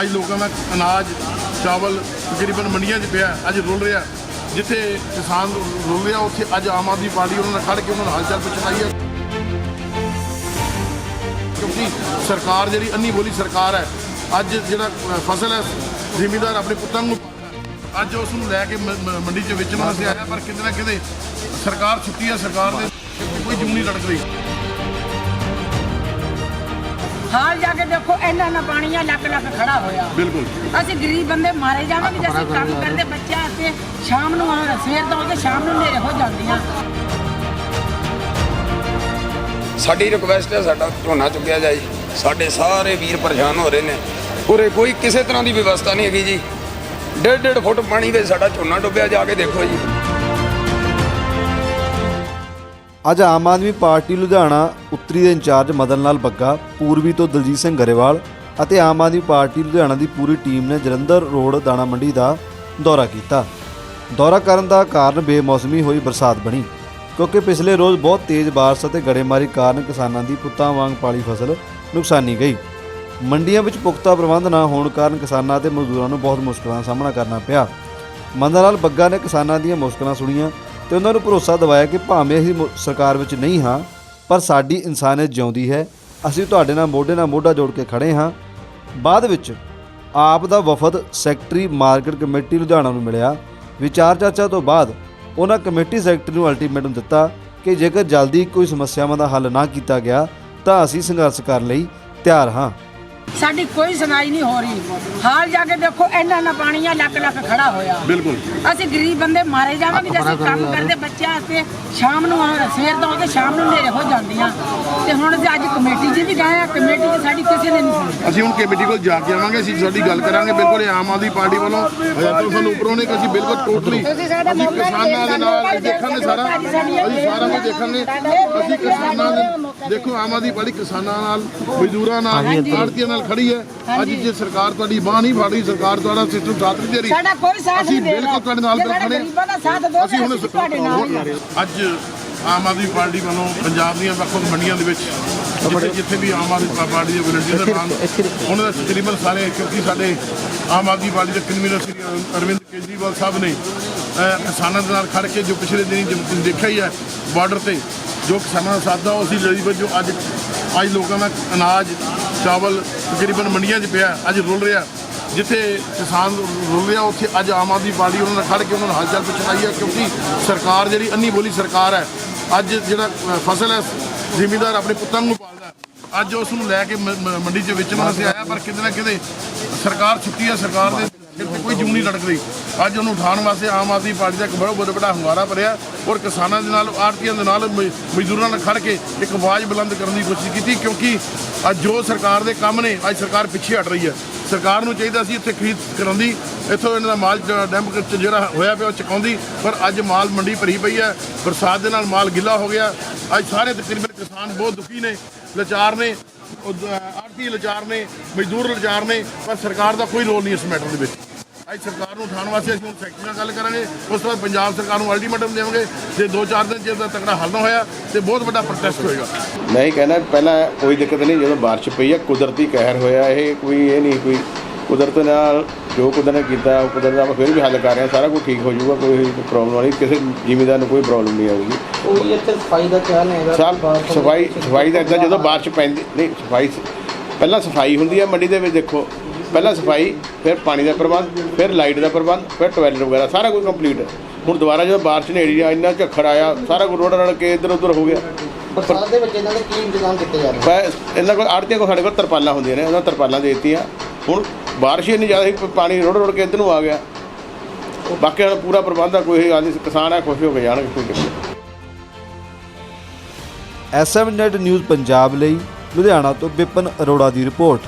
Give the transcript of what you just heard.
ਅੱਜ ਲੋਕਾਂ ਦਾ ਅਨਾਜ, ਚਾਵਲ ਤਕਰੀਬਨ ਮੰਡੀਆਂ 'ਚ ਪਿਆ, ਅੱਜ ਰੁਲ ਰਿਹਾ। ਜਿੱਥੇ ਕਿਸਾਨ ਰੁਲ ਰਿਹਾ, ਉੱਥੇ ਅੱਜ ਆਮ ਆਦਮੀ ਪਾਰਟੀ ਉਹਨਾਂ ਨਾਲ ਖੜ ਕੇ ਉਹਨਾਂ ਦਾ ਹਾਲ ਚਾਲ ਪੁੱਛਣ ਹੈ। ਕਿਉਂਕਿ ਸਰਕਾਰ ਜਿਹੜੀ ਅੰਨੀ ਬੋਲੀ ਸਰਕਾਰ ਹੈ, ਅੱਜ ਜਿਹੜਾ ਫਸਲ ਹੈ, ਜ਼ਿਮੀਦਾਰ ਆਪਣੇ ਪੁੱਤਾਂ ਨੂੰ ਅੱਜ ਉਸ ਨੂੰ ਲੈ ਕੇ ਮੰਡੀ 'ਚ ਵੇਚਣ ਵਾਸਤੇ ਆਇਆ, ਪਰ ਕਿਤੇ ਨਾ ਕਿਤੇ ਸਰਕਾਰ ਛੁੱਟੀ ਹੈ, ਸਰਕਾਰ ਦੇ ਕੋਈ ਜੂੰ ਨਹੀਂ ਲੜਕ ਰਹੀ। ਹਾਲ ਜਾ ਕੇ ਦੇਖੋ ਇੰਨਾ ਨਾ ਪਾਣੀ ਆ ਲੱਕ ਲੱਕ ਖੜਾ ਹੋਇਆ। ਬਿਲਕੁਲ। ਅਸੀਂ ਗਰੀਬ ਬੰਦੇ ਮਾਰੇ ਜਾਵਾਂਗੇ ਜੇ ਅਸੀਂ ਕੰਮ ਕਰਦੇ ਬੱਚਾ ਤੇ ਸ਼ਾਮ ਨੂੰ ਆਉਣਾ ਸਵੇਰ ਤੋਂ ਤੇ ਸ਼ਾਮ ਨੂੰ ਹਨੇਰੇ ਹੋ ਜਾਂਦੀਆਂ। ਸਾਡੀ ਰਿਕੁਐਸਟ ਹੈ ਸਾਡਾ ਝੋਨਾ ਚੁੱਕਿਆ ਜਾਏ। ਸਾਡੇ ਸਾਰੇ ਵੀਰ ਪਰੇਸ਼ਾਨ ਹੋ ਰਹੇ ਨੇ। ਉਰੇ ਕੋਈ ਕਿਸੇ ਤਰ੍ਹਾਂ ਦੀ ਵਿਵਸਥਾ ਨਹੀਂ ਹੈਗੀ ਜੀ। ਡੇਢ ਡੇਢ ਫੁੱਟ ਪਾਣੀ ਵਿੱਚ ਸਾਡਾ ਝੋਨਾ ਡੁੱਬਿਆ ਜਾ ਕੇ ਦੇਖੋ ਜੀ। ਅੱਜ ਆਮ ਆਦਮੀ ਪਾਰਟੀ ਲੁਧਿਆਣਾ ਉੱਤਰੀ ਦੇ ਇੰਚਾਰਜ ਮਦਨ ਲਾਲ ਬੱਗਾ, ਪੂਰਬੀ ਤੋਂ ਦਲਜੀਤ ਸਿੰਘ ਗਰੇਵਾਲ ਅਤੇ ਆਮ ਆਦਮੀ ਪਾਰਟੀ ਲੁਧਿਆਣਾ ਦੀ ਪੂਰੀ ਟੀਮ ਨੇ ਜਲੰਧਰ ਰੋਡ ਦਾਣਾ ਮੰਡੀ ਦਾ ਦੌਰਾ ਕੀਤਾ। ਦੌਰਾ ਕਰਨ ਦਾ ਕਾਰਨ ਬੇਮੌਸਮੀ ਹੋਈ ਬਰਸਾਤ ਬਣੀ, ਕਿਉਂਕਿ ਪਿਛਲੇ ਰੋਜ਼ ਬਹੁਤ ਤੇਜ਼ ਬਾਰਿਸ਼ ਅਤੇ ਗੜੇਮਾਰੀ ਕਾਰਨ ਕਿਸਾਨਾਂ ਦੀ ਪੁੱਤਾਂ ਵਾਂਗ ਪਾਲੀ ਫਸਲ ਨੁਕਸਾਨੀ ਗਈ। ਮੰਡੀਆਂ ਵਿੱਚ ਪੁਖਤਾ ਪ੍ਰਬੰਧ ਨਾ ਹੋਣ ਕਾਰਨ ਕਿਸਾਨਾਂ ਅਤੇ ਮਜ਼ਦੂਰਾਂ ਨੂੰ ਬਹੁਤ ਮੁਸ਼ਕਲਾਂ ਦਾ ਸਾਹਮਣਾ ਕਰਨਾ ਪਿਆ। ਮੰਦਰ ਲਾਲ ਬੱਗਾ ਨੇ ਕਿਸਾਨਾਂ ਦੀਆਂ ਮੁਸ਼ਕਲਾਂ ਸੁਣੀਆਂ ਤੇ ਉਹਨਾਂ ਨੂੰ ਭਰੋਸਾ ਦਿਵਾਇਆ ਕਿ ਭਾਵੇਂ ਅਸੀਂ ਮੁ- ਸਰਕਾਰ ਵਿੱਚ ਨਹੀਂ ਹਾਂ, ਪਰ ਸਾਡੀ ਇਨਸਾਨੀਅਤ ਜਿਉਂਦੀ ਹੈ। ਅਸੀਂ ਤੁਹਾਡੇ ਨਾਲ ਮੋਢੇ ਨਾਲ ਮੋਢਾ ਜੋੜ ਕੇ ਖੜੇ ਹਾਂ। ਬਾਅਦ ਵਿੱਚ ਆਪ ਦਾ ਵਫਦ ਸੈਕਟਰੀ ਮਾਰਕੀਟ ਕਮੇਟੀ ਲੁਧਿਆਣਾ ਨੂੰ ਮਿਲਿਆ। ਵਿਚਾਰ ਚਰਚਾ ਤੋਂ ਬਾਅਦ ਉਹਨਾਂ ਕਮੇਟੀ ਸੈਕਟਰੀ ਨੂੰ ਅਲਟੀਮੇਟਮ ਦਿੱਤਾ ਕਿ ਜੇਕਰ ਜਲਦੀ ਕੋਈ ਸਮੱਸਿਆਵਾਂ ਦਾ ਹੱਲ ਨਾ ਕੀਤਾ ਗਿਆ, ਤਾਂ ਅਸੀਂ ਸੰਘਰਸ਼ ਕਰਨ ਲਈ ਤਿਆਰ ਹਾਂ। ਸਾਡੀ ਕੋਈ ਸੁਣਾਈ ਨਹੀਂ ਹੋ ਰਹੀ। ਹਾਲ ਜਾ ਕੇ ਦੇਖੋ ਇੰਨਾ ਨਾ ਪਾਣੀ ਆ ਲੱਕ ਲੱਕ ਖੜਾ ਹੋਇਆ। ਬਿਲਕੁਲ। ਅਸੀਂ ਗਰੀਬ ਬੰਦੇ ਮਾਰੇ ਜਾਵਾਂਗੇ ਜੇ ਅਸੀਂ ਕੰਮ ਕਰਦੇ ਬੱਚਾ ਤੇ ਸ਼ਾਮ ਨੂੰ ਆਉਣਾ ਸਵੇਰ ਤੋਂ ਤੇ ਸ਼ਾਮ ਨੂੰ ਹਨੇਰੇ ਹੋ ਜਾਂਦੀਆਂ। ਤੇ ਹੁਣ ਜੇ ਅੱਜ ਕਮੇਟੀ 'ਚ ਵੀ ਗਏ ਆ ਕਮੇਟੀ 'ਚ ਸਾਡੀ ਕਿਸੇ ਨੇ ਨਹੀਂ ਸੁਣੀ। ਅਸੀਂ ਹੁਣ ਕਮੇਟੀ ਕੋਲ ਜਾ ਕੇ ਆਵਾਂਗੇ ਅਸੀਂ ਤੁਹਾਡੀ ਗੱਲ ਕਰਾਂਗੇ ਬਿਲਕੁਲ ਇਹ ਆਮ ਆਦਮੀ ਪਾਰਟੀ ਵੱਲੋਂ। ਹਜ਼ਾਰਾਂ ਸਾਨੂੰ ਉੱਪਰੋਂ ਨੇ ਕਿ ਅਸੀਂ ਬਿਲਕੁਲ ਟੋਟਲੀ ਸਾਡਾ ਕਿਸਾਨਾਂ ਦੇ ਨਾਲ ਨਹੀਂ ਦੇਖਾਂਗੇ ਸਾਰਾ। ਅਸੀਂ ਸਾਰਾ ਕੁਝ ਦੇਖਾਂਗੇ। ਅਸੀਂ ਕਿਸਾਨਾਂ ਦੇ ਦੇਖੋ ਆਮ ਆਦਮੀ ਪਾਰਟੀ ਕਿਸਾਨਾਂ ਨਾਲ ਮਜ਼ਦੂਰਾਂ ਨਾਲ ਆੜਤੀਆਂ ਨਾਲ ਖੜੀ ਹੈ। ਅੱਜ ਜੇ ਸਰਕਾਰ ਤੁਹਾਡੀ ਬਾਹ ਨਹੀਂ ਫੜ ਰਹੀ ਸਰਕਾਰ ਤੁਹਾਡਾ ਸਿਸਟਮ ਸਾਥ ਨਹੀਂ ਦੇ ਰਹੀ। ਸਾਡਾ ਕੋਈ ਸਾਥ ਨਹੀਂ ਦੇ ਰਿਹਾ। ਬਿਲਕੁਲ ਤੁਹਾਡੇ ਨਾਲ ਖੜੇ ਦਾ ਦੋ ਅਸੀਂ ਹੁਣ ਤੁਹਾਡੇ ਨਾਲ। ਅੱਜ ਆਮ ਆਦਮੀ ਪਾਰਟੀ ਵੱਲੋਂ ਪੰਜਾਬ ਦੀਆਂ ਵੱਖ ਵੱਖ ਮੰਡੀਆਂ ਦੇ ਵਿੱਚ ਜਿੱਥੇ ਜਿੱਥੇ ਵੀ ਆਮ ਆਦਮੀ ਪਾਰਟੀ ਦੇ ਵਲੰਟੀਅਰ ਦਾ ਨਾਮ ਉਹਨਾਂ ਦਾ ਤਕਰੀਬਨ ਸਾਰੇ ਕਿਉਂਕਿ ਸਾਡੇ ਆਮ ਆਦਮੀ ਪਾਰਟੀ ਦੇ ਕਨਵੀਨਰ ਸ੍ਰੀ ਅਰ- ਅਰਵਿੰਦ ਕੇਜਰੀਵਾਲ ਸਾਹਿਬ ਨੇ ਕਿਸਾਨਾਂ ਦੇ ਨਾਲ ਖੜ ਕੇ ਜੋ ਪਿਛਲੇ ਦਿਨੀ ਤੁਸੀਂ ਦੇਖਿਆ ਹੀ ਹੈ ਬਾਰਡਰ ਤੇ ਜੋ ਕਿਸਾਨਾਂ ਦਾ ਸਾਥ ਦਾ ਉਹ ਸੀ ਲੜੀ ਜੋ ਅੱਜ ਅੱਜ ਲੋਕਾਂ ਦਾ ਅਨਾਜ ਚਾਵਲ ਤਕਰੀਬਨ ਮੰਡੀਆਂ 'ਚ ਪਿਆ, ਅੱਜ ਰੁਲ ਰਿਹਾ। ਜਿੱਥੇ ਕਿਸਾਨ ਰੁਲ ਰਿਹਾ, ਉੱਥੇ ਅੱਜ ਆਮ ਆਦਮੀ ਪਾਰਟੀ ਉਹਨਾਂ ਨਾਲ ਖੜ ਕੇ ਉਹਨਾਂ ਨੂੰ ਹਾਲ ਚਾਲ ਪੁੱਛਣ ਹੈ, ਕਿਉਂਕਿ ਸਰਕਾਰ ਜਿਹੜੀ ਅੰਨੀ ਬੋਲੀ ਸਰਕਾਰ ਹੈ, ਅੱਜ ਜਿਹੜਾ ਫਸਲ ਹੈ, ਜ਼ਿਮੀਂਦਾਰ ਆਪਣੇ ਪੁੱਤਾਂ ਨੂੰ ਪਾਲਦਾ ਅੱਜ ਉਸ ਨੂੰ ਲੈ ਕੇ ਮ- ਮ- ਮੰਡੀ 'ਚ ਵੇਚਣ ਵਾਸਤੇ ਆਇਆ, ਪਰ ਕਿਤੇ ਨਾ ਕਿਤੇ ਸਰਕਾਰ ਛੁੱਟੀ ਹੈ, ਸਰਕਾਰ ਦੇ ਕੋਈ ਜੂੰ ਨਹੀਂ ਲੜਕ ਰਹੀ ਅੱਜ ਉਹਨੂੰ ਉਠਾਉਣ ਵਾਸਤੇ ਆਮ ਆਦਮੀ ਪਾਰਟੀ ਦਾ ਇੱਕ ਬਹੁਤ ਬਹੁਤ ਵੱਡਾ ਹੰਗਾਰਾ ਭਰਿਆ ਔਰ ਕਿਸਾਨਾਂ ਦੇ ਨਾਲ, ਆੜਤੀਆਂ ਦੇ ਨਾਲ ਮ- ਮਜ਼ਦੂਰਾਂ ਨਾਲ ਖੜ ਕੇ ਇੱਕ ਆਵਾਜ਼ ਬੁਲੰਦ ਕਰਨ ਦੀ ਕੋਸ਼ਿਸ਼ ਕੀਤੀ, ਕਿਉਂਕਿ ਅੱਜ ਜੋ ਸਰਕਾਰ ਦੇ ਕੰਮ ਨੇ, ਅੱਜ ਸਰਕਾਰ ਪਿੱਛੇ ਹਟ ਰਹੀ ਹੈ। ਸਰਕਾਰ ਨੂੰ ਚਾਹੀਦਾ ਸੀ ਇੱਥੇ ਖਰੀਦ ਕਰਾਉਂਦੀ ਇੱਥੋਂ ਇਹਨਾਂ ਦਾ ਮਾਲ ਜ- ਡੈਮ ਜਿਹੜਾ ਹੋਇਆ ਪਿਆ, ਉਹ ਚੁਕਾਉਂਦੀ, ਪਰ ਅੱਜ ਮਾਲ ਮੰਡੀ ਭਰੀ ਪਈ ਹੈ। ਬਰਸਾਤ ਦੇ ਨਾਲ ਮਾਲ ਗਿੱਲਾ ਹੋ ਗਿਆ। ਅੱਜ ਸਾਰੇ ਤਕਰੀਬਨ ਕਿਸਾਨ ਬਹੁਤ ਦੁਖੀ ਨੇ, ਲਾਚਾਰ ਨੇ ਆਰਥੀ ਲਾਚਾਰ ਨੇ, ਮਜ਼ਦੂਰ ਲਚਾਰ ਨੇ, ਪਰ ਸਰਕਾਰ ਦਾ ਕੋਈ ਰੋਲ ਨਹੀਂ ਇਸ ਮੈਟਰ ਦੇ ਵਿੱਚ। ਅੱਜ ਸਰਕਾਰ ਨੂੰ ਉਠਾਉਣ ਵਾਸਤੇ ਅਸੀਂ ਹੁਣ ਸੈਕਟਰੀ ਨਾਲ ਗੱਲ ਕਰਾਂਗੇ। ਉਸ ਤੋਂ ਬਾਅਦ ਪੰਜਾਬ ਸਰਕਾਰ ਨੂੰ ਅਲਟੀਮੇਟਮ ਦੇਵਾਂਗੇ। ਜੇ 2-4 ਦਿਨ ਚ ਇਹਦਾ ਤਕੜਾ ਹੱਲ ਨਾ ਹੋਇਆ ਤੇ ਬਹੁਤ ਵੱਡਾ ਪ੍ਰੋਟੈਸਟ ਹੋਏਗਾ। ਮੈਂ ਹੀ ਕਹਿੰਦਾ ਪਹਿਲਾਂ ਕੋਈ ਦਿੱਕਤ ਨਹੀਂ ਜਦੋਂ ਬਾਰਿਸ਼ ਪਈ ਹੈ ਕੁਦਰਤੀ ਕਹਿਰ ਹੋਇਆ ਇਹ ਕੋਈ ਇਹ ਨਹੀਂ ਕੋਈ ਕੁਦਰਤ ਨਾਲ ਜੋ ਕੁਦਰਤ ਨੇ ਕੀਤਾ ਉਹ ਕੁਦਰਤ ਦਾ ਆਪਾਂ ਫਿਰ ਵੀ ਹੱਲ ਕਰ ਰਹੇ ਸਾਰਾ ਕੁਝ ਠੀਕ ਹੋ ਜਾਊਗਾ ਕੋਈ ਪ੍ਰੋਬਲਮ ਨਹੀਂ ਕਿਸੇ ਜ਼ਿਮੀਦਾਰ ਨੂੰ ਕੋਈ ਪ੍ਰੋਬਲਮ ਨਹੀਂ ਆਊਗੀ। ਕੋਈ ਇੱਥੇ ਸਫ਼ਾਈ ਦਾ ਖਿਆਲ ਨਹੀਂ ਹੈਗਾ। ਸਫ਼ਾਈ ਸਫ਼ਾਈ ਦਾ ਇੱਦਾਂ ਜਦੋਂ ਬਾਰਿਸ਼ ਪੈਂਦੀ ਨਹੀਂ ਸਫ਼ਾਈ ਪਹਿਲਾਂ ਸਫ਼ਾਈ ਹੁੰਦੀ ਹੈ ਮੰਡੀ ਦੇ ਵਿੱਚ ਦੇਖੋ ਪਹਿਲਾਂ ਸਫ਼ਾਈ ਫਿਰ ਪਾਣੀ ਦਾ ਪ੍ਰਬੰਧ ਫਿਰ ਲਾਈਟ ਦਾ ਪ੍ਰਬੰਧ ਫਿਰ ਟਾਇਲਟ ਵਗੈਰਾ ਸਾਰਾ ਕੁਝ ਕੰਪਲੀਟ। ਹੈ ਹੁਣ ਦੁਬਾਰਾ ਜਦੋਂ ਬਾਰਿਸ਼ ਨੇੜੀ ਆਈ ਇੰਨਾ ਝੱਖੜ ਆਇਆ ਸਾਰਾ ਕੁਝ ਰੋੜ ਰੜ ਕੇ ਇੱਧਰ ਉੱਧਰ ਹੋ ਗਿਆ। ਬਰਸਾਤ ਦੇ ਵਿੱਚ ਇਹਨਾਂ ਦੇ ਕੀ ਇੰਤਜ਼ਾਮ ਕੀਤੇ ਜਾ ਰਹੇ ਇਹਨਾਂ ਕੋਲ ਆੜਤੀਆਂ ਕੋਲ ਸਾਡੇ ਕੋਲ ਤਰਪਾਲਾਂ ਹੁੰਦੀਆਂ ਨੇ ਉਹਨਾਂ ਤਰਪਾਲਾਂ ਦੇ ਦਿੱਤੀਆਂ। ਹੁਣ ਬਾਰਿਸ਼ ਇੰਨੀ ਜ਼ਿਆਦਾ ਸੀ ਪਾਣੀ ਰੋੜ ਰੋੜ ਕੇ ਇੱਧਰ ਨੂੰ ਆ ਗਿਆ। ਬਾਕੀ ਹੁਣ ਪੂਰਾ ਪ੍ਰਬੰਧ ਆ ਕੋਈ ਆਦਮੀ ਕਿਸਾਨ ਆ ਖੁਸ਼ ਹੋ ਕੇ ਜਾਣਗੇ ਕੋਈ ਦਿੱਕਤ ਐਸਐਮ ਨੈਟ ਨਿਊਜ਼ ਪੰਜਾਬ ਲਈ ਲੁਧਿਆਣਾ ਤੋਂ ਵਿਪਨ ਅਰੋੜਾ ਦੀ ਰਿਪੋਰਟ।